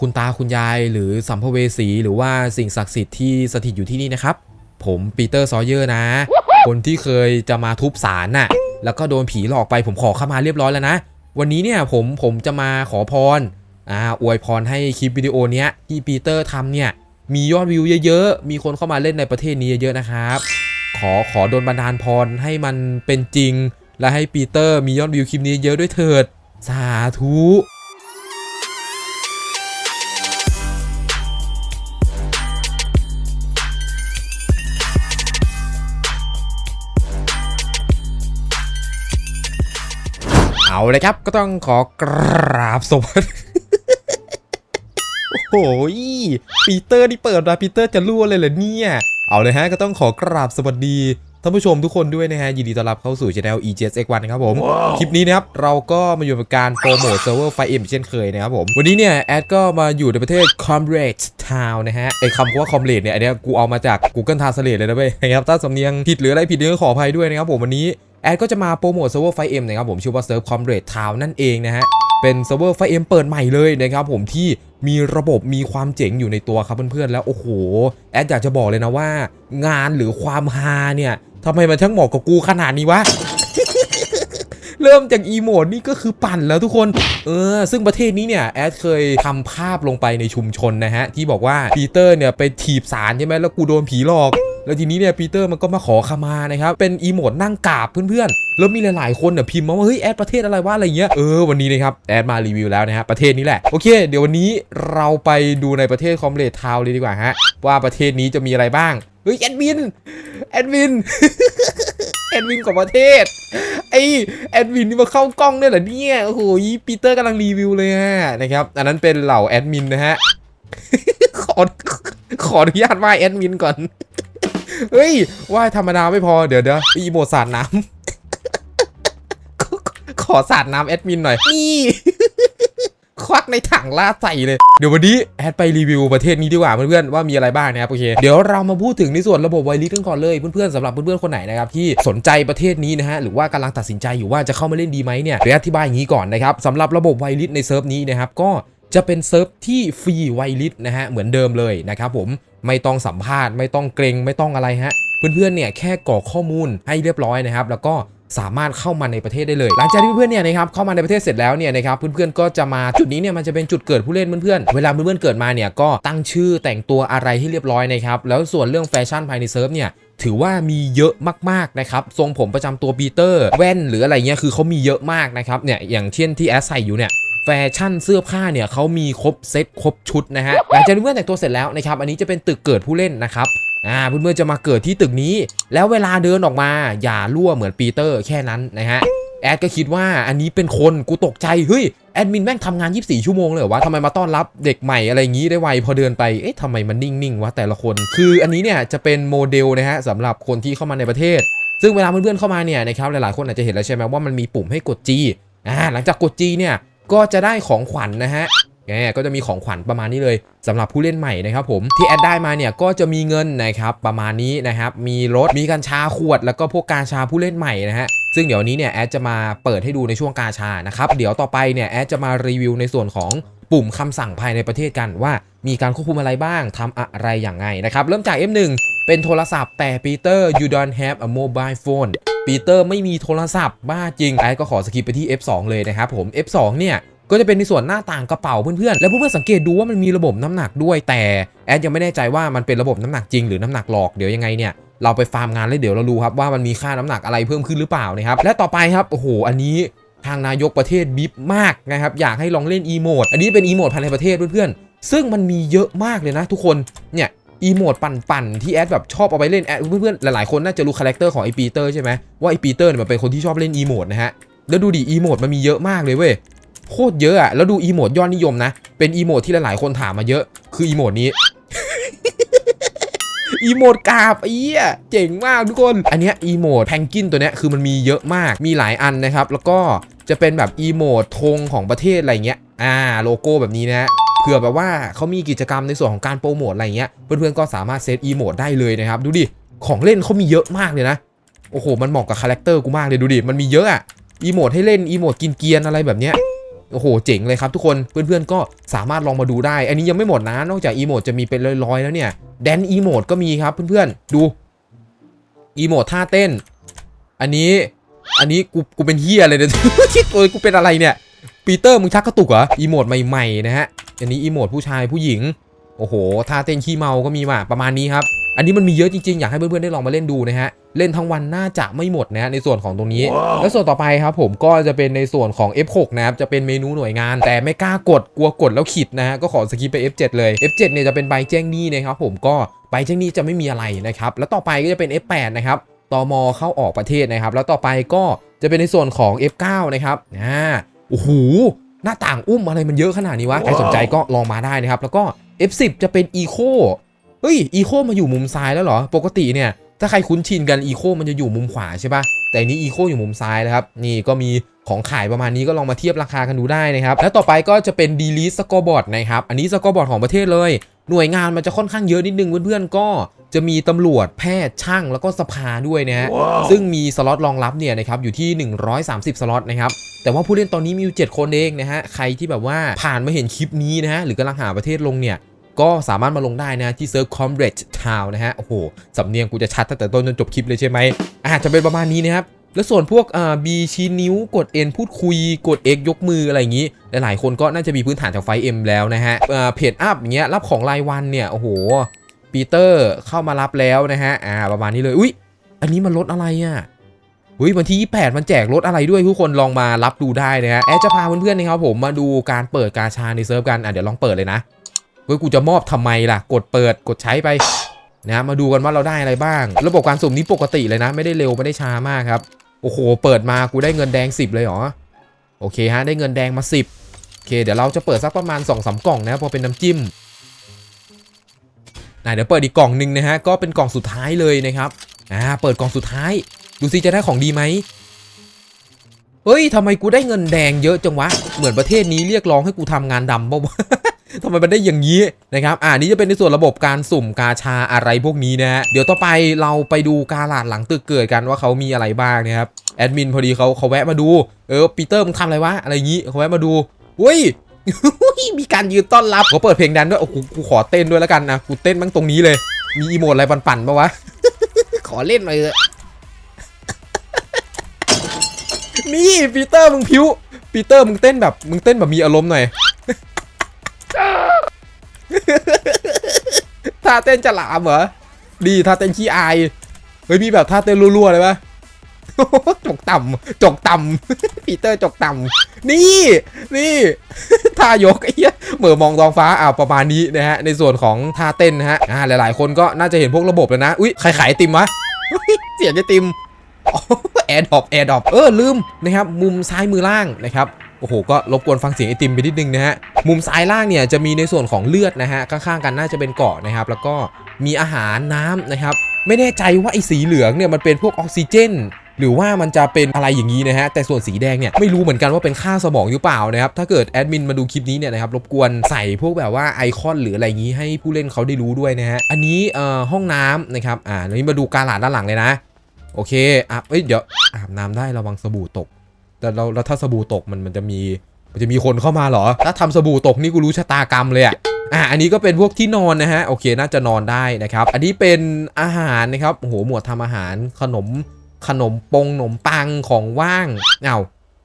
คุณตาคุณยายหรือสัมภเวสีหรือว่าสิ่งศักดิ์สิทธิ์ที่สถิตอยู่ที่นี่นะครับ ผมปีเตอร์ซอเยอร์นะ คนที่เคยจะมาทุบศาลน่ะ แล้วก็โดนผีหลอกไปผมขอเข้ามาเรียบร้อยแล้วนะ วันนี้เนี่ยผมผมจะมาขอพรอ่าอวยพรให้คลิปวิดีโอเนี้ยที่ปีเตอร์ทำเนี่ยมียอดวิวเยอะๆ มีคนเข้ามาเล่นในประเทศนี้เยอะๆนะครับ ขอขอโดนบันดาลพรให้มันเป็นจริง และให้ปีเตอร์มียอดวิวคลิปนี้เยอะด้วยเถิด สาธุ เอาเลยครับ ก็ต้องขอกราบสวัสดีโอ้โหปีเตอร์นี่เปิดมาปีเตอร์จะรั่วเลยเหรอเนี่ย เอาเลยฮะก็ต้องขอกราบสวัสดีท่านผู้ชมทุกคนด้วยนะฮะ ยินดีต้อนรับเข้าสู่ช anel EJSX1 นะครับผม คลิปนี้นะครับ เราก็มาอยู่กับการโปรโมทเซิร์ฟเวอร์ไฟเอ็มเช่นเคยนะครับผม วันนี้เนี่ย แอดก็มาอยู่ในประเทศ Comrade Town นะฮะไอคำว่า Comrade เนี่ยอันเนี้ยกูเอามาจาก Google Translate เลยนะเว้ยนะครับถ้าสำเนียงผิดหรืออะไรผิดเนี่ยก็ขออภัยด้วยนะครับผมวันนี้ แอดก็จะมาโปรโมทเซิร์ฟเวอร์ไฟเอ็มนะครับผมชื่อว่าเซิร์ฟ Comrade Town นั่นเองนะฮะเป็นเซิร์ฟเวอร์ไฟเอ็มเปิดใหม่เลยนะครับผมที่มีระบบมีความเจ๋งอยู่ในตัวครับเพื่อนๆแล้วโอ้โหแอดอยากจะบอกเลยนะว่า งานหรือความฮาเนี่ยทำไมมันช่างเหมาะกับกูขนาดนี้วะเริ่มจากอีโมดนี่ก็คือปั่นแล้วทุกคน เออ ซึ่งประเทศนี้เนี่ยแอดเคยทำภาพลงไปในชุมชนนะฮะ ที่บอกว่าปีเตอร์เนี่ยไปถีบสารใช่ไหมแล้วกูโดนผีหลอก แล้วทีนี้เนี่ยปีเตอร์มันก็มาขอขมานะครับเป็นอีโมดนั่งกราบเพื่อนๆแล้วมีหลายๆคนเนี่ยพิมพ์มาว่าเฮ้ยแอดประเทศอะไรวะอะไรเงี้ยเออวันนี้นะครับแอดมารีวิวแล้วนะฮะประเทศนี้แหละโอเค เดี๋ยววันนี้เราไปดูในประเทศคอมเรททาวเลยดีกว่าฮะว่าประเทศนี้จะมีอะไรบ้างเฮ้ยแอดมินแอดมินแอดมินของประเทศไอแอดมินนี่มาเข้ากล้องด้วยเหรอเนี่ยโอ้โหปีเตอร์กำลังรีวิวเลยฮะนะครับอันนั้นเป็นเหล่าแอดมินนะฮะขอขออนุญาตไหว้แอดมินก่อน เฮ้ยไหว้ธรรมดาไม่พอเดี๋ยวเดี๋ยวอีโมสาดน้ำขอสาดน้ำแอดมินหน่อยนี่ควักในถังลาใส่เลย เดี๋ยววันนี้แอดไปรีวิวประเทศนี้ดีกว่าเพื่อนๆว่ามีอะไรบ้างนะครับโอเคเดี๋ยวเรามาพูดถึงในส่วนระบบไวริสกันก่อนเลยเพื่อนๆสำหรับเพื่อนๆคนไหนนะครับที่สนใจประเทศนี้นะฮะหรือว่ากำลังตัดสินใจอยู่ว่าจะเข้ามาเล่นดีไหมเนี่ยเดี๋ยวอธิบายอย่างนี้ก่อนนะครับสำหรับระบบไวริสในเซิร์ฟนี้นะครับก็จะเป็นเซิร์ฟที่ฟรีไวริสนะฮะเหมือนเดิมเลยนะครับผม ไม่ต้องสัมภาษณ์ไม่ต้องเกรงไม่ต้องอะไรฮะเพื่อนๆเนี่ยแค่กรอกข้อมูลให้เรียบร้อยนะครับ แล้วก็สามารถเข้ามาในประเทศได้เลย หลังจากที่เพื่อนๆเนี่ยนะครับเข้ามาในประเทศเสร็จแล้วเนี่ยนะครับเพื่อนๆก็จะมาจุดนี้เนี่ยมันจะเป็นจุดเกิดผู้เล่นเพื่อนๆเวลาเพื่อนๆเกิดมาเนี่ยก็ตั้งชื่อแต่งตัวอะไรให้เรียบร้อยนะครับแล้วส่วนเรื่องแฟชั่นภายในเซิร์ฟเนี่ยถือว่ามีเยอะมากๆนะครับทรงผมประจำตัวปีเตอร์แว่นหรืออะไรเงี้ยคือเขามีเยอะมากนะครับเนี่ยอย่างเช่นที่แอสใส่อยู่เนี่ย แฟชั่นเสื้อผ้าเนี่ยเขามีครบเซ็ตครบชุดนะฮะหลังจากที่เพื่อนแต่งตัวเสร็จแล้วนะครับอันนี้จะเป็นตึกเกิดผู้เล่นนะครับอ่าเพื่อนๆจะมาเกิดที่ตึกนี้ แล้วเวลาเดินออกมาอย่ารั่วเหมือนปีเตอร์แค่นั้นนะฮะแอดก็คิดว่าอันนี้เป็นคนกูตกใจเฮ้ยแอดมินแม่งทำงาน 24 ชั่วโมงเลยเหรอวะทำไมมาต้อนรับเด็กใหม่อะไรอย่างงี้ได้ไวพอเดินไป เอ๊ะทำไมมันนิ่ง ๆ วะแต่ละคน คืออันนี้เนี่ยจะเป็นโมเดลนะฮะสำหรับคนที่เข้ามาในประเทศ ซึ่งเวลาเพื่อนๆเข้ามาเนี่ยนะครับหลายๆคนอาจจะเห็นแล้วใช่ไหมว่ามันมีปุ่มให้กด G อ่าหลังจากกด G เนี่ย ก็จะได้ของขวัญนนะฮะแก็จะมีของขวัญประมาณนี้เลยสำหรับผู้เล่นใหม่นะครับผมที่แอดได้มาเนี่ยก็จะมีเงินนะครับประมาณนี้นะครับมีรถมีการชาขวด แล้วก็พวกกาชาผู้เล่นใหม่นะฮะซึ่งเดี๋ยวนี้เนี่ยแอดจะมาเปิดให้ดูในช่วงกาชานะครับเดี๋ยวต่อไปเนี่ยแอดจะมารีวิวในส่วนของ ปุ่มคำสั่งภายในประเทศกันว่ามีการควบคุมอะไรบ้างทำอะไรอย่างไงนะครับ เริ่มจาก F1 เป็นโทรศัพท์แต่ปีเตอร์ you don't have a mobile phone ปีเตอร์ไม่มีโทรศัพท์บ้าจริงแอดก็ขอสกิปไปที่ F2 เลยนะครับผม F2 เนี่ยก็จะเป็นในส่วนหน้าต่างกระเป๋าเพื่อนๆ แล้วเพื่อนๆสังเกตดูว่ามันมีระบบน้ำหนักด้วย แต่แอดยังไม่แน่ใจว่ามันเป็นระบบน้ำหนักจริงหรือน้ำหนักหลอกเดี๋ยวยังไงเนี่ยเราไปฟาร์มงานแล้วเดี๋ยวเราดูครับว่ามันมีค่าน้ำหนักอะไรเพิ่มขึ้นหรือเปล่านะครับและต่อไปครับโอ้โหอันนี้ ทางนายกประเทศบิบมากนะครับ อยากให้ลองเล่นอีโมด อันนี้เป็นอีโมดภายในประเทศเพื่อนๆ ซึ่งมันมีเยอะมากเลยนะทุกคน เนี่ยอีโมดปั่นๆ ที่แอดแบบชอบเอาไปเล่นแอดเพื่อนๆ หลายๆคนน่าจะรู้คาแรคเตอร์ของไอปีเตอร์ใช่ไหมว่าไอปีเตอร์เนี่ยมันเป็นคนที่ชอบเล่นอีโมดนะฮะ แล้วดูดิอีโมดมันมีเยอะมากเลยเว้ย โคตรเยอะอะแล้วดูอีโมดยอดนิยมนะ เป็นอีโมดที่หลายๆคนถามมาเยอะ คืออีโมดนี้อีโมดกาบไอ้เหี้ยเจ๋งมากทุกคน อันเนี้ยอีโมดแพงกินตัวเนี้ยคือมันมีเยอะมากมีหลายอันนะครับ แล้วก็ จะเป็นแบบอีโมดธงของประเทศอะไรเงี้ย อ่าโลโก้แบบนี้นะเผื่อแบบว่าเขามีกิจกรรมในส่วนของการโปรโมทอะไรเงี้ย เพื่อนๆก็สามารถเซตอีโมดได้เลยนะครับ ดูดิ ของเล่นเขามีเยอะมากเลยนะ โอ้โห มันเหมาะกับคาแรคเตอร์กูมากเลยดูดิ มันมีเยอะอะอีโมดให้เล่นอีโมดกินเกียนอะไรแบบเนี้ยโอ้โห เจ๋งเลยครับทุกคน เพื่อนๆ ก็สามารถลองมาดูได้ อันนี้ยังไม่หมดนะ นอกจากอีโมดจะมีเป็นร้อยๆ แล้วเนี่ย แดนอีโมดก็มีครับเพื่อนๆ ดู อีโมดท่าเต้น อันนี้ อันนี้กูกูเป็นเฮียอะไรเนี่ยคิดโอ้ยกูเป็นอะไรเนี่ยปีเตอร์มึงชักกระตุกเหรออีโมดใหม่ๆนะฮะอันนี้อีโมดผู้ชายผู้หญิงโอ้โหท่าเต้นขี้เมาก็มีมาประมาณนี้ครับอันนี้มันมีเยอะจริงๆ อยากให้เพื่อนๆ ได้ลองมาเล่นดูนะฮะ เล่นทั้งวันน่าจะไม่หมดนะฮะในส่วนของตรงนี้แล้วส่วนต่อไปครับผมก็จะเป็นในส่วนของ F6 นะครับ จะเป็นเมนูหน่วยงาน แต่ไม่กล้ากดกลัวกดแล้วขิดนะฮะ ก็ขอสกิปไป F7 เลย F7 เนี่ยจะเป็นใบแจ้งหนี้นะครับผมก็ใบแจ้งหนี้จะไม่มีอะไรนะครับ แล้วต่อไปก็จะเป็น F8 นะครับ ตมเข้าออกประเทศนะครับ แล้วต่อไปก็จะเป็นในส่วนของ F9 นะครับอ่าโอ้โหหน้าต่างอุ้มอะไรมันเยอะขนาดนี้วะ ใครสนใจก็ลองมาได้นะครับ แล้วก็ F10 จะเป็น Eco เฮ้ย Eco มาอยู่มุมซ้ายแล้วเหรอ ปกติเนี่ย ถ้าใครคุ้นชินกัน Eco มันจะอยู่มุมขวาใช่ปะแต่อันนี้ Eco อยู่มุมซ้ายนะครับ นี่ก็มีของขายประมาณนี้ก็ลองมาเทียบราคากันดูได้นะครับ แล้วต่อไปก็จะเป็น Delete Scoreboard นะครับ อันนี้ Scoreboard ของประเทศเลย หน่วยงานมันจะค่อนข้างเยอะนิดนึงเพื่อนๆก็จะมีตำรวจแพทย์ช่างแล้วก็สภาด้วยนะฮะซึ่งมีสล็อตรองรับเนี่ยนะครับอยู่ที่ 130 สล็อตนะครับแต่ว่าผู้เล่นตอนนี้มีอยู่ 7 คนเองนะฮะใครที่แบบว่าผ่านมาเห็นคลิปนี้นะฮะหรือกำลังหาประเทศลงเนี่ยก็สามารถมาลงได้นะที่เซิร์ฟ Comrade Town นะฮะโอ้โหสำเนียงกูจะชัดตั้งแต่ต้นจนจบคลิปเลยใช่ไหมอาจจะเป็นประมาณนี้นะครับ แล้วส่วนพวกอ่า B ชี้นิ้วกด N พูดคุยกด X ยกมืออะไรอย่างนี้ หลายๆ คนก็น่าจะมีพื้นฐานจากไฟเอ็มแล้วนะฮะอ่าเพจอัพอย่างเงี้ยรับของรายวันเนี่ยโอ้โหปีเตอร์เข้ามารับแล้วนะฮะอ่าประมาณนี้เลยอุ๊ยอันนี้มันลดอะไรอะเฮ้ยวันที่ 28 มันแจกรถอะไรด้วยทุกคนลองมารับดูได้นะฮะแอดจะพาเพื่อนๆนะครับผมมาดูการเปิดกาชาในเซิร์ฟกันอะเดี๋ยวลองเปิดเลยนะเฮ้ยกูจะมอบทำไมล่ะ กดเปิดกดใช้ไปนะมาดูกันว่าเราได้อะไรบ้าง ระบบการสุ่มนี้ปกติเลยนะ ไม่ได้เร็วไม่ได้ช้ามากครับ โอ้โห เปิดมากูได้เงินแดง 10 เลยเหรอ โอเคฮะ ได้เงินแดงมา 10 โอเค เดี๋ยวเราจะเปิดสักประมาณ2อสกล่องนะพอเป็นน้ำจิ้มนะเดี๋ยวเปิดอีกกล่องหนึ่งนะฮะ ก็เป็นกล่องสุดท้ายเลยนะครับ อ่า เปิดกล่องสุดท้าย ดูซิจะได้ของดีไหมเฮ้ยทำไมกูได้เงินแดงเยอะจังวะ เหมือนประเทศนี้เรียกร้องให้กูทำงานดำป่าวะ ไมมันได้อย่างนี้นะครับอ่านี่จะเป็นในส่วนระบบการสุ่มกาชาอะไรพวกนี้นะฮะเดี๋ยวต่อไปเราไปดูกาลาดหลังตึกเกิดกันว่าเขามีอะไรบ้างนะครับแอดมินพอดีเขาเขาแวะมาดูเออปีเตอร์มึงทำอะไรวะอะไรอย่างนี้เขาแวะมาดูเฮ้ยมีการยืนต้อนรับเขาเปิดเพลงแดนด้วยโอ้โหกูขอเต้นด้วยแล้วกันนะกูเต้นมั่งตรงนี้เลย มีอีโมดอะไรปั่นๆปะวะขอเล่นหน่อยเถอะนี่ปีเตอร์มึงพิ้วปีเตอร์มึงเต้นแบบมึงเต้นแบบมีอารมณ์หน่อย ท่าเต้นจะหลามเหรอ ดีท่าเต้นขี้อาย เฮ้ยมีแบบท่าเต้นรัวๆเลยปะจกต่ำจกต่ำปีเตอร์จกต่ำนี่ นี่ท่ายกไอ้เหี้ยเหมือมองท้องฟ้าอ่าประมาณนี้นะฮะ ในส่วนของท่าเต้นนะฮะอ่าหลายๆ คนก็น่าจะเห็นพวกระบบแล้วนะ อุ้ยใครขายติมวะเสียงไอติมแอร์ดรอปแอร์ดรอปเออลืมนะครับ มุมซ้ายมือล่างนะครับ โอ้โหก็รบกวนฟังเสียงไอติมไปนิดนึงนะฮะมุมซ้ายล่างเนี่ยจะมีในส่วนของเลือดนะฮะข้างๆกันน่าจะเป็นเกาะนะครับ แล้วก็มีอาหารน้ำนะครับ ไม่แน่ใจว่าไอสีเหลืองเนี่ยมันเป็นพวกออกซิเจนหรือว่ามันจะเป็นอะไรอย่างนี้นะฮะ แต่ส่วนสีแดงเนี่ยไม่รู้เหมือนกันว่าเป็นค่าสมองหรือเปล่านะครับ ถ้าเกิดแอดมินมาดูคลิปนี้เนี่ยนะครับรบกวนใส่พวกแบบว่าไอคอนหรืออะไรอย่างนี้ให้ผู้เล่นเขาได้รู้ด้วยนะฮะ อันนี้เอ่อห้องน้ำนะครับ อ่าแล้วนี้มาดูการหลาดด้านหลังเลยนะ โอเค อะเอ้ยเดี๋ยวอาบน้ำได้ระวังสบู่ตก แต่เราแล้วถ้าสบู่ตกมันมันจะมีมันจะมีคนเข้ามาเหรอ ถ้าทำสบู่ตกนี่กูรู้ชะตากรรมเลยอะอะอันนี้ก็เป็นพวกที่นอนนะฮะ โอเคน่าจะนอนได้นะครับ อันนี้เป็นอาหารนะครับโอ้โหหมวดทำอาหารขนมขนมปงขนมปังของว่างเอ้า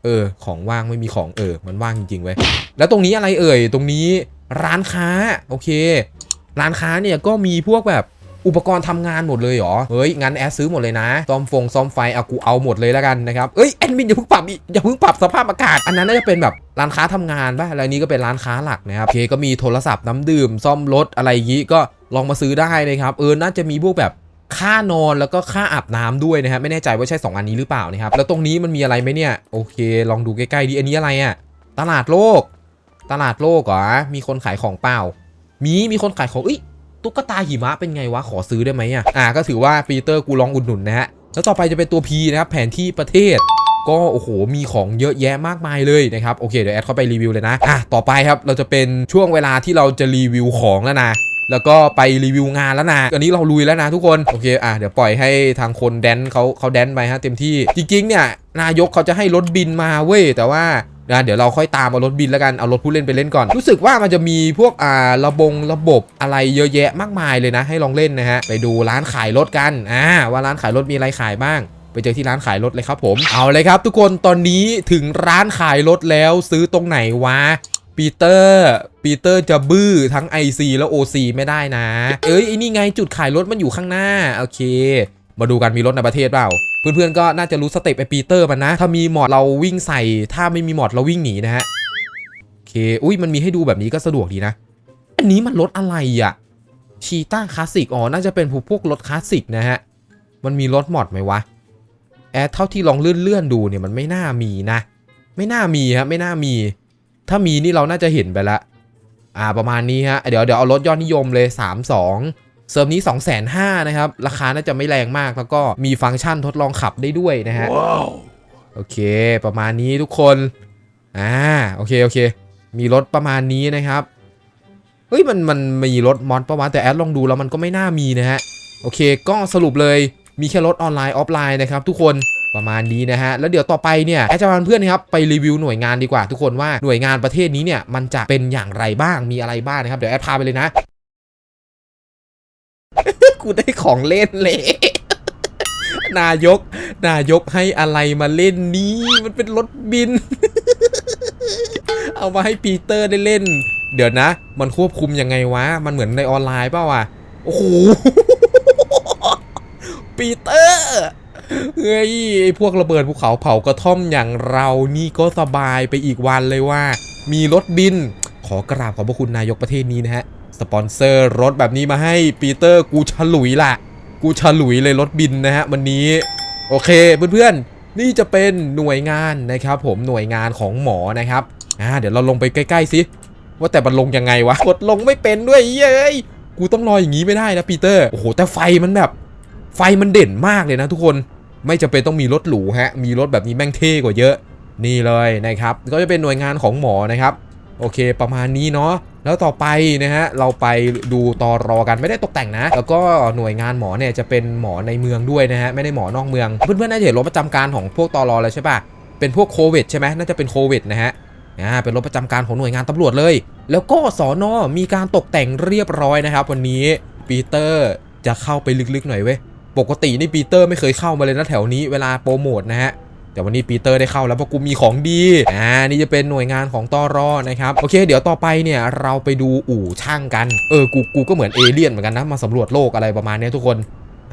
เออ ของว่างไม่มีของเออ มันว่างจริงๆเว้ยแล้วตรงนี้อะไรเอ่ย ตรงนี้ร้านค้า โอเค ร้านค้าเนี่ยก็มีพวกแบบ อุปกรณ์ทำงานหมดเลยเหรอ เฮ้ย งั้นแอดซื้อหมดเลยนะ ซ่อมฟงซ่อมไฟเอากูเอาหมดเลยแล้วกันนะครับ เอ้ยแอดมินอย่าเพิ่งปรับอย่าเพิ่งปรับสภาพอากาศ อันนั้นน่าจะเป็นแบบร้านค้าทำงานป่ะอะไรนี้ก็เป็นร้านค้าหลักนะครับโอเคก็มีโทรศัพท์น้ำดื่ม ซ่อมรถอะไรยี้ก็ลองมาซื้อได้นะครับ เออ น่าจะมีพวกแบบค่านอนแล้วก็ค่าอาบน้ำด้วยนะครับไม่แน่ใจว่าใช่ 2 อันนี้หรือเปล่านะครับ แล้วตรงนี้มันมีอะไรไหมเนี่ย โอเค ลองดูใกล้ๆดีอันนี้อะไรอะตลาดโลก ตลาดโลกเหรอ มีคนขายของเปล่า มี มีคนขายของ เอ้ย ตุ๊กตาหิมะเป็นไงวะ ขอซื้อได้ไหมอะอ่าก็ถือว่าปีเตอร์กูลองอุดหนุนนะฮะแล้วต่อไปจะเป็นตัว P นะครับแผนที่ประเทศก็โอ้โห มีของเยอะแยะมากมายเลยนะครับ โอเค เดี๋ยวแอดเข้าไปรีวิวเลยนะ อะ ต่อไปครับเราจะเป็นช่วงเวลาที่เราจะรีวิวของแล้วนะแล้วก็ไปรีวิวงานแล้วนะอันนี้เราลุยแล้วนะทุกคน โอเค อะ เดี๋ยวปล่อยให้ทางคนแดนเขาเขาแดนไปฮะเต็มที่ จริงๆ เนี่ย นายกเขาจะให้รถบินมาเว้ย แต่ว่า นะเดี๋ยวเราค่อยตามเอารถบินแล้วกันเอารถผู้เล่นไปเล่นก่อน รู้สึกว่ามันจะมีพวกอ่าระบงระบบอะไรเยอะแยะมากมายเลยนะ ให้ลองเล่นนะฮะไปดูร้านขายรถกันอ่าว่าร้านขายรถมีอะไรขายบ้างไปเจอที่ร้านขายรถเลยครับผม เอาเลยครับ ทุกคนตอนนี้ถึงร้านขายรถแล้วซื้อตรงไหนวะปีเตอร์ปีเตอร์จะบื้อทั้ง IC แล้ว OC ไม่ได้นะ เอ้ยไอ้นี่ไงจุดขายรถมันอยู่ข้างหน้า โอเค มาดูกันมีรถในประเทศเปล่า เพื่อนๆก็น่าจะรู้สเต็ปไอปีเตอร์มันนะ ถ้ามีมอดเราวิ่งใส่ ถ้าไม่มีมอดเราวิ่งหนีนะฮะโอเคอุ้ยมันมีให้ดูแบบนี้ก็สะดวกดีนะ อันนี้มันรถอะไรอะชีต้าคลาสสิกอ๋อน่าจะเป็นพวกรถคลาสสิกนะฮะมันมีรถมอดไหมวะแอดเท่าที่ลองเลื่อนๆดูเนี่ยมันไม่น่ามีนะ ไม่น่ามีฮะไม่น่ามี ถ้ามีนี่เราน่าจะเห็นไปละอ่าประมาณนี้ฮะเดี๋ยวเดี๋ยวเอารถยอดนิยมเลย 3 2 เซิร์ฟนี้ 2 5 0 0 0นะครับ ราคาน่าจะไม่แรงมากแล้วก็มีฟังก์ชันทดลองขับได้ด้วยนะฮะโอเค ประมาณนี้ทุกคนอ่าโอเค โอเค มีรถประมาณนี้นะครับ เฮ้ย มันมันมีรถมอดประมาณแต่แอดลองดูแล้วมันก็ไม่น่ามีนะฮะ โอเค ก็สรุปเลยมีแค่รถออนไลน์ออฟไลน์นะครับทุกคนประมาณนี้นะฮะ แล้วเดี๋ยวต่อไปเนี่ยแอดจะพาเพื่อนนะครับไปรีวิวหน่วยงานดีกว่าทุกคนว่าหน่วยงานประเทศนี้เนี่ยมันจะเป็นอย่างไรบ้างมีอะไรบ้างนะครับเดี๋ยวแอดพาไปเลยนะ กูได้ของเล่นเลยนายก นายกให้อะไรมาเล่นนี้ มันเป็นรถบิน เอามาให้ปีเตอร์ได้เล่น เดี๋ยวนะ มันควบคุมยังไงวะ มันเหมือนในออนไลน์เปล่าวะโอ้โห ปีเตอร์ เฮ้ยไอ้พวกระเบิดภูเขาเผากระท่อมอย่างเรานี่ก็สบายไปอีกวันเลยว่า มีรถบิน ขอกราบขอบพระคุณนายกประเทศนี้นะฮะ สปอนเซอร์รถแบบนี้มาให้ปีเตอร์กูฉลุยละกูฉลุยเลยรถบินนะฮะวันนี้ โอเคเพื่อนๆ นี่จะเป็นหน่วยงานนะครับผมหน่วยงานของหมอนะครับอ่าเดี๋ยวเราลงไปใกล้ๆสิว่าแต่มันลงยังไงวะกดลงไม่เป็นด้วยเย้ยกูต้องรออย่างนี้ไม่ได้นะปีเตอร์โอ้โหแต่ไฟมันแบบ ไฟมันเด่นมากเลยนะทุกคนไม่จำเป็นต้องมีรถหรูฮะมีรถแบบนี้แม่งเท่กว่าเยอะ นี่เลยนะครับ ก็จะเป็นหน่วยงานของหมอนะครับ โอเคประมาณนี้เนาะ แล้วต่อไปนะฮะเราไปดูตอรอกันไม่ได้ตกแต่งนะ แล้วก็หน่วยงานหมอเนี่ยจะเป็นหมอในเมืองด้วยนะฮะไม่ได้หมอนอกเมืองเพื่อนๆน่าจะเห็นรถประจำการของพวกตอรอแล้วใช่ปะเป็นพวกโควิดใช่ไหมน่าจะเป็นโควิดนะฮะอ่าเป็นรถประจำการของหน่วยงานตำรวจเลย แล้วก็สอนอมีการตกแต่งเรียบร้อยนะครับ วันนี้ปีเตอร์จะเข้าไปลึกๆหน่อยเว้ยปกตินี่ปีเตอร์ไม่เคยเข้ามาเลยนะแถวนี้เวลาโปรโมทนะฮะ แต่วันนี้ปีเตอร์ได้เข้าแล้วเพราะกูมีของดีอ่านี่จะเป็นหน่วยงานของตอรอนะครับโอเค เดี๋ยวต่อไปเนี่ยเราไปดูอู่ช่างกันเออกูกูก็เหมือนเอเลี่ยนเหมือนกันนะมาสำรวจโลกอะไรประมาณเนี้ยทุกคน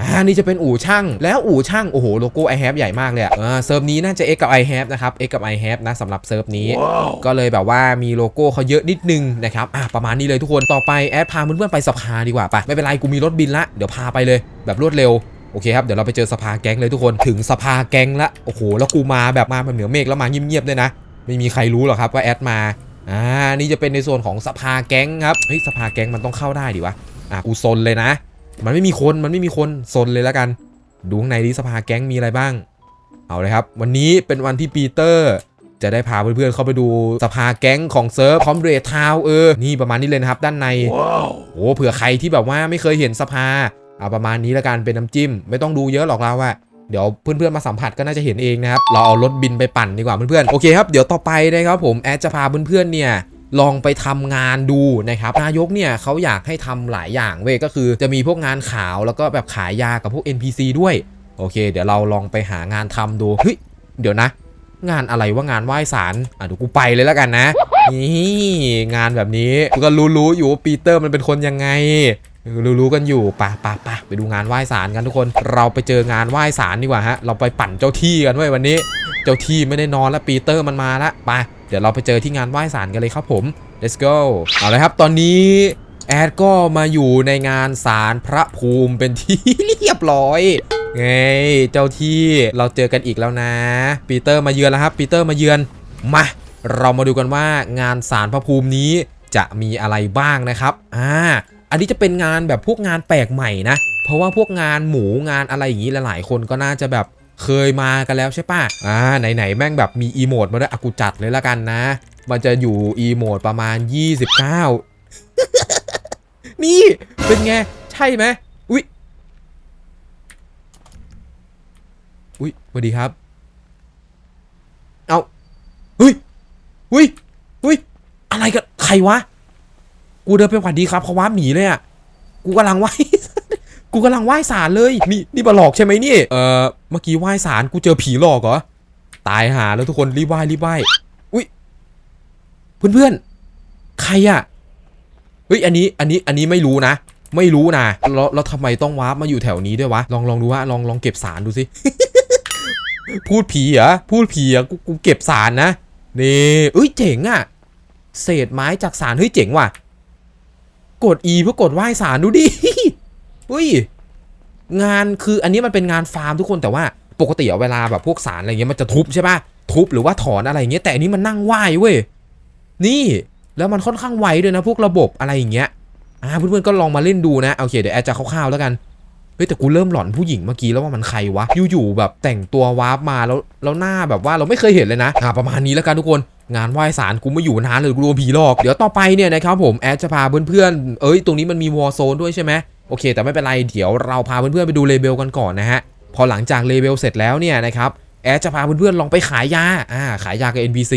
อ่านี่จะเป็นอู่ช่างแล้วอู่ช่างโอ้โหโลโก้ i have ใหญ่มากเลยอะอ่าเซิร์ฟนี้น่าจะ X กับ i have นะครับ X กับ i have นะสำหรับเซิร์ฟนี้ก็เลยแบบว่ามีโลโก้เขาเยอะนิดนึงนะครับอะประมาณนี้เลยทุกคนต่อไปแอดพาเพื่อนๆไปสภาดีกว่าปะไม่เป็นไรกูมีรถบินละเดี๋ยวพาไปเลยแบบรวดเร็ว โอเคครับเดี๋ยวเราไปเจอสภาแก๊งเลยทุกคนถึงสภาแก๊งละโอ้โหแล้วกูมาแบบมาแบบเหนือเมฆแล้วมาเงียบๆด้วยนะ ไม่มีใครรู้หรอกครับว่าแอดมาอ่านี่จะเป็นในส่วนของสภาแก๊งครับเฮ้ยสภาแก๊งมันต้องเข้าได้ดิวะอะกูซนเลยนะ มันไม่มีคนมันไม่มีคนซนเลยแล้วกัน ดูข้างในดิสภาแก๊งมีอะไรบ้าง เอาเลยครับ วันนี้เป็นวันที่ปีเตอร์จะได้พาเพื่อนๆเข้าไปดูสภาแก๊งของเซิร์ฟคอมเรททาวเออ นี่ประมาณนี้เลยนะครับ ด้านในโอ้เผื่อใครที่แบบว่าไม่เคยเห็นสภา เอาประมาณนี้แล้วกันเป็นน้ำจิ้ม ไม่ต้องดูเยอะหรอกเราอะเดี๋ยวเพื่อนๆมาสัมผัสก็น่าจะเห็นเองนะครับ เราเอารถบินไปปั่นดีกว่าเพื่อนๆโอเคครับเดี๋ยวต่อไปนะครับผมแอดจะพาเพื่อนๆเนี่ยลองไปทำงานดูนะครับนายกเนี่ยเขาอยากให้ทำหลายอย่างเว้ยก็คือจะมีพวกงานขาวแล้วก็แบบขายยากับพวก NPC ด้วย โอเค เดี๋ยวเราลองไปหางานทำดูเฮ้ยเดี๋ยวนะ งานอะไรว่างานไหว้สารอะเดี๋ยวกูไปเลยแล้วกันนะนี่งานแบบนี้ก็รู้ๆอยู่ว่าปีเตอร์มันเป็นคนยังไง รู้ๆกันอยู่ปะปะปะไปดูงานไหว้ศาลกันทุกคน เราไปเจองานไหว้ศาลดีกว่าฮะ เราไปปั่นเจ้าที่กันไว้วันนี้ เจ้าที่ไม่ได้นอนแล้วปีเตอร์มันมาละไป เดี๋ยวเราไปเจอที่งานไหว้ศาลกันเลยครับผม let's go เอาเลยครับ ตอนนี้แอดก็มาอยู่ในงานศาลพระภูมิเป็นที่เรียบร้อยไงเจ้าที่เราเจอกันอีกแล้วนะ ปีเตอร์มาเยือนแล้วครับ ปีเตอร์มาเยือน มา เรามาดูกันว่างานศาลพระภูมินี้จะมีอะไรบ้างนะครับ อ่า อันนี้จะเป็นงานแบบพวกงานแปลกใหม่นะ เพราะว่าพวกงานหมูงานอะไรอย่างนี้หลายๆ คนก็น่าจะแบบเคยมากันแล้วใช่ปะอ่า ไหนๆ แม่งแบบมีอีโมดมาด้วยอากูจัดเลยละกันนะ มันจะอยู่อีโมดประมาณ 29 นี่ เป็นไง ใช่ไหมอุ๊ย อุ๊ยสวัสดีครับ เอาเฮ้ยอุ้ยอุ้ย อะไรกัน ใครวะ กูเดินไปหวัดดีครับเขาว่าหมีเลยอะกูกำลังไหว้กูกำลังไหว้สารเลยนี่นี่มาหลอกใช่ไหมนี่เออเมื่อกี้ไหว้สารกูเจอผีหลอกเหรอตายหาแล้วทุกคนรีบไหว้รีบไหว้อุ้ยเพื่อนเพื่อนๆใครอะเฮ้ยอันนี้อันนี้อันนี้ไม่รู้นะไม่รู้นะแล้วแล้วทำไมต้องวาร์ปมาอยู่แถวนี้ด้วยวะลองลองดูว่าลองลองเก็บสารดูสิพูดผีเหรอพูดผีเหรอกูกูเก็บสารนะนี่เอ้ยเจ๋งอะ เศษไม้จากสารเฮ้ยเจ๋งว่ะ กด E เพื่อกดไหว้สารดูดิเฮ้ยงานคืออันนี้มันเป็นงานฟาร์มทุกคนแต่ว่าปกติเวลาแบบพวกสารอะไรเงี้ยมันจะทุบใช่ปะทุบหรือว่าถอนอะไรเงี้ยแต่อันนี้มันนั่งไหว้เว้ยนี่แล้วมันค่อนข้างไวด้วยนะพวกระบบอะไรอย่างเงี้ยอ่าเพื่อนๆก็ลองมาเล่นดูนะโอเคเดี๋ยวแอดจะคร่าวๆแล้วกันเฮ้ยแต่กูเริ่มหลอนผู้หญิงเมื่อกี้แล้วว่ามันใครวะอยู่ๆแบบแต่งตัววาร์ปมาแล้วแล้วหน้าแบบว่าเราไม่เคยเห็นเลยนะอ่าประมาณนี้แล้วกันทุกคน งานไหว้สารกูไม่อยู่นานเลยกูโดนผีหลอก เดี๋ยวต่อไปเนี่ยนะครับผมแอดจะพาเพื่อนๆ เอ้ยตรงนี้มันมีวอร์โซนด้วยใช่ไหมโอเค แต่ไม่เป็นไรเดี๋ยวเราพาเพื่อนๆไปดูเลเบลกันก่อนนะฮะพอหลังจากเลเบลเสร็จแล้วเนี่ยนะครับแอดจะพาเพื่อนๆลองไปขายยาอ่าขายยากับ NPC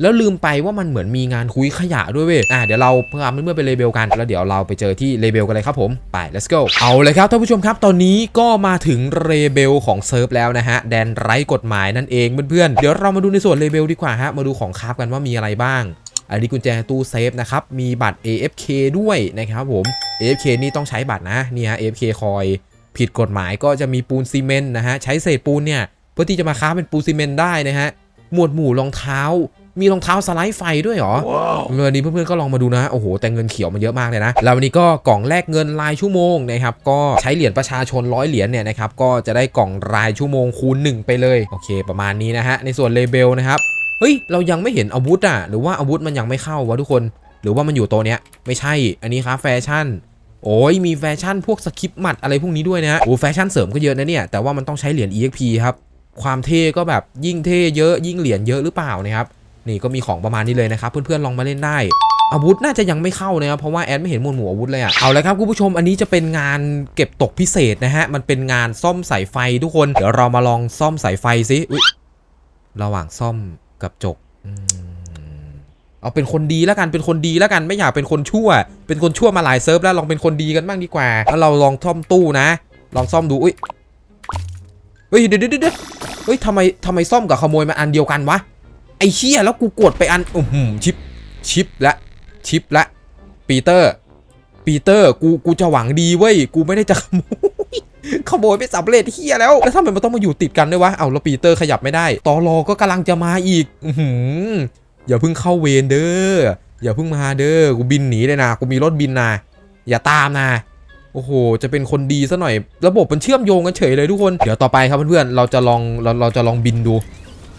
แล้วลืมไปว่ามันเหมือนมีงานคุยขยะด้วยเว้ยอ่าเดี๋ยวเราพาเพื่อไปเลเบลกัน แล้วเดี๋ยวเราไปเจอที่เลเบลกันเลยครับผม ไป let's go เอาเลยครับท่านผู้ชมครับตอนนี้ก็มาถึงเลเบลของเซิร์ฟแล้วนะฮะ แดนไร้กฎหมายนั่นเองเพื่อนๆ เดี๋ยวเรามาดูในส่วนเลเบลดีกว่าฮะ มาดูของคราฟกันว่ามีอะไรบ้าง อันนี้กุญแจตู้เซฟนะครับ มีบัตร AFK ด้วยนะครับผม AFK นี่ต้องใช้บัตรนะนี่ฮะ AFK คอย ผิดกฎหมายก็จะมีปูนซีเมนต์นะฮะ ใช้เศษปูนเนี่ย เพื่อที่จะมาค้าเป็นปูนซีเมนต์ได้นะฮะ หมวดหมู่รองเท้า มีรองเท้าสไลด์ไฟด้วยเหรอเงินนี้เพื่อนๆก็ลองมาดูนะ โอ้โห แต่เงินเขียวมันเยอะมากเลยนะ แล้ววันนี้ก็กล่องแลกเงินรายชั่วโมงนะครับ ก็ใช้เหรียญประชาชนร้อยเหรียญเนี่ยนะครับ ก็จะได้กล่องรายชั่วโมงคูณ 1 ไปเลย โอเค ประมาณนี้นะฮะ ในส่วนเลเบลนะครับ เฮ้ย เรายังไม่เห็นอาวุธอะ หรือว่าอาวุธมันยังไม่เข้าวะทุกคน หรือว่ามันอยู่ตัวเนี้ย ไม่ใช่ อันนี้ครับแฟชั่นโอ้ยมีแฟชั่นพวกสคริปต์หมัดอะไรพวกนี้ด้วยนะฮะโอ้แฟชั่นเสริมก็เยอะนะเนี่ย แต่ว่ามันต้องใช้เหรียญ EXP ครับ ความเท่ก็แบบยิ่งเท่เยอะยิ่งเหรียญเยอะหรือเปล่านะครับ นี่ก็มีของประมาณนี้เลยนะครับ เพื่อนๆลองมาเล่นได้อาวุธน่าจะยังไม่เข้านะครับเพราะว่าแอดไม่เห็นมวดหมู่อาวุธเลยอะเอาเลยครับคุณผู้ชมอันนี้จะเป็นงานเก็บตกพิเศษนะฮะมันเป็นงานซ่อมสายไฟทุกคนเดี๋ยวเรามาลองซ่อมสายไฟซิระหว่างซ่อมกับจกอเอาเป็นคนดีแล้วกันเป็นคนดีแล้วกันไม่อยากเป็นคนชั่ว เป็นคนชั่วมาหลายเซิร์ฟแล้วลองเป็นคนดีกันบ้างดีกว่าแล้วเราลองซ่อมตู้นะ ลองซ่อมดูอุ้ยเฮ้ยเดี๋ยวเดี๋ยวเดี๋ยวเฮ้ยทำไมทำไมซ่อมกับขโมยมันอันเดียวกันวะ ไอ้เชี่ยแล้วกูกดไปอันอือหือชิป ชิปละ ชิปละ ปีเตอร์ ปีเตอร์ กู กูจะหวังดีเว้ย กูไม่ได้จะขโมย ขโมยไปสำเร็จเฮียแล้ว แล้วทำไมมันต้องมาอยู่ติดกันด้วยวะ เอาแล้วปีเตอร์ขยับไม่ได้ ตอรอก็กำลังจะมาอีก อือหืออย่าเพิ่งเข้าเวรเด้อ อย่าเพิ่งมาเด้อ กูบินหนีเลยนะ กูมีรถบินนะ อย่าตามนะโอ้โห จะเป็นคนดีซะหน่อย ระบบมันเชื่อมโยงกันเฉยเลยทุกคน เดี๋ยวต่อไปครับเพื่อนๆ เราจะลองเราเราจะลองบินดู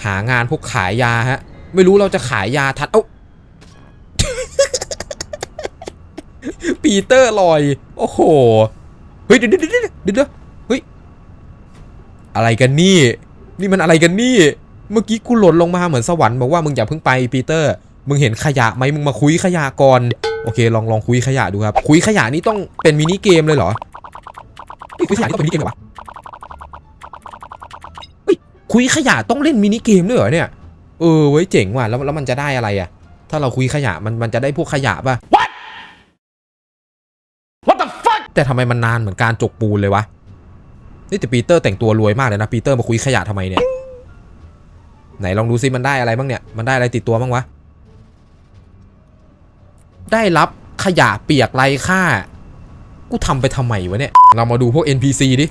หางานพวกขายยาฮะ ไม่รู้เราจะขายยาทัดเอ้าปีเตอร์ลอย โอ้โห เฮ้ยเดี๋ยวเดี๋ยวเดี๋ยวเดี๋ยวเดี๋ยวเฮ้ย อะไรกันนี่ นี่มันอะไรกันนี่ เมื่อกี้กูหล่นลงมาเหมือนสวรรค์บอกว่ามึงอย่าเพิ่งไปปีเตอร์ มึงเห็นขยะไหมมึงมาคุยขยะก่อน โอเค ลองลองคุยขยะดูครับ คุยขยะนี่ต้องเป็นมินิเกมเลยเหรอคุยขยะนี่ต้องเป็นมินิเกมเหรอวะ คุยขยะต้องเล่นมินิเกมด้วยเหรอเนี่ย เออไว้ยเจ๋งว่ะแล้วแล้วมันจะได้อะไรอะถ้าเราคุยขยะมันมันจะได้พวกขยะป่ะ What What the fuck แต่ทำไมมันนานเหมือนการจกปูนเลยวะนี่แต่ปีเตอร์แต่งตัวรวยมากเลยนะปีเตอร์มาคุยขยะทำไมเนี่ย ไหนลองดูซิมันได้อะไรบ้างเนี่ยมันได้อะไรติดตัวบ้างวะได้รับขยะเปียกไร้ค่า กูทำไปทำไมวะเนี่ย เรามาดูพวก NPC ดิ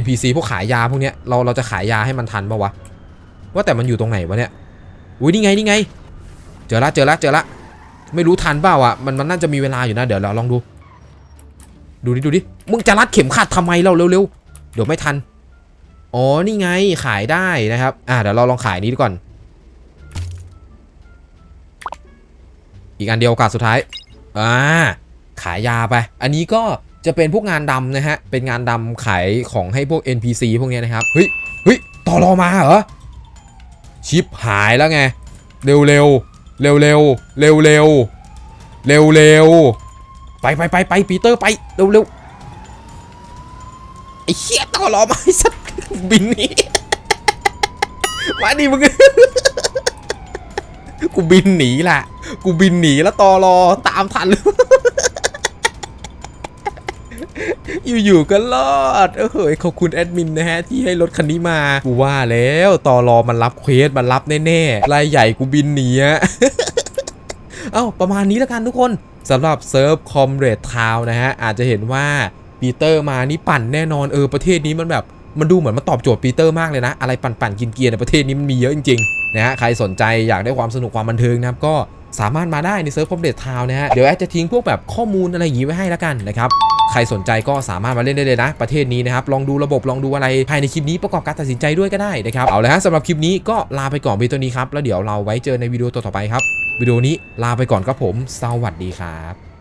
NPC พวกขายยาพวกเนี้ยเราเราจะขายยาให้มันทันปะวะว่าแต่มันอยู่ตรงไหนวะเนี่ยอุ้ยนี่ไงนี่ไง เจอละเจอละเจอละไม่รู้ทันเปล่าอะมันมันน่าจะมีเวลาอยู่นะเดี๋ยวเราลองดู ดูดิดูดิมึงจะรัดเข็มขัดทำไมเราเร็วๆเดี๋ยวไม่ทันอ๋อนี่ไงขายได้นะครับอ่าเดี๋ยวเราลองขายนี้ดูก่อน อีกอันเดียวโอกาสสุดท้ายอ่าขายยาไป อันนี้ก็ จะเป็นพวกงานดำนะฮะ เป็นงานดำขายของให้พวก NPC พวกเนี้ยนะครับ เฮ้ย เฮ้ย ต่อรอมาเหรอ ชิปหายแล้วไง เร็วเร็วเร็วเร็วเร็วเร็วเร็วเร็วไปไปไปไปปีเตอร์ไป เร็วเร็วไอ้เหี้ยต่อรอมาไอ้สัตว์บินหนี่มาดิมึงกูบินหนีแหละกูบินหนีแล้วตอรอตามทันเลย อยู่ๆก็รอดเออเฮ้ยขอบคุณแอดมินนะฮะที่ให้รถคันนี้มา กูว่าแล้วต่อรอมันรับเควสมันรับแน่ๆรายใหญ่กูบินหนีอะเอ้าประมาณนี้แล้วกันทุกคนสำหรับเซิร์ฟคอมเรดทาวนะฮะ อาจจะเห็นว่าปีเตอร์มานี่ปั่นแน่นอนเออประเทศนี้มันแบบมันดูเหมือนมันตอบโจทย์ปีเตอร์มากเลยนะ อะไรปั่นๆกินเกียร์ในประเทศนี้มันมีเยอะจริงๆนะฮะใครสนใจอยากได้ความสนุกความบันเทิงนะครับก็ สามารถมาได้ในเซิร์ฟคอมเรดทาวนะฮะ เดี๋ยวแอดจะทิ้งพวกแบบข้อมูลอะไรอย่างงี้ไว้ให้แล้วกันนะครับ ใครสนใจก็สามารถมาเล่นได้เลยนะ ประเทศนี้นะครับ ลองดูระบบลองดูอะไรภายในคลิปนี้ประกอบการตัดสินใจด้วยก็ได้นะครับ เอาละฮะสำหรับคลิปนี้ก็ลาไปก่อนเพียงเท่านี้ครับ แล้วเดี๋ยวเราไว้เจอในวิดีโอต่อๆไปครับ วิดีโอนี้ลาไปก่อนครับผม สวัสดีครับ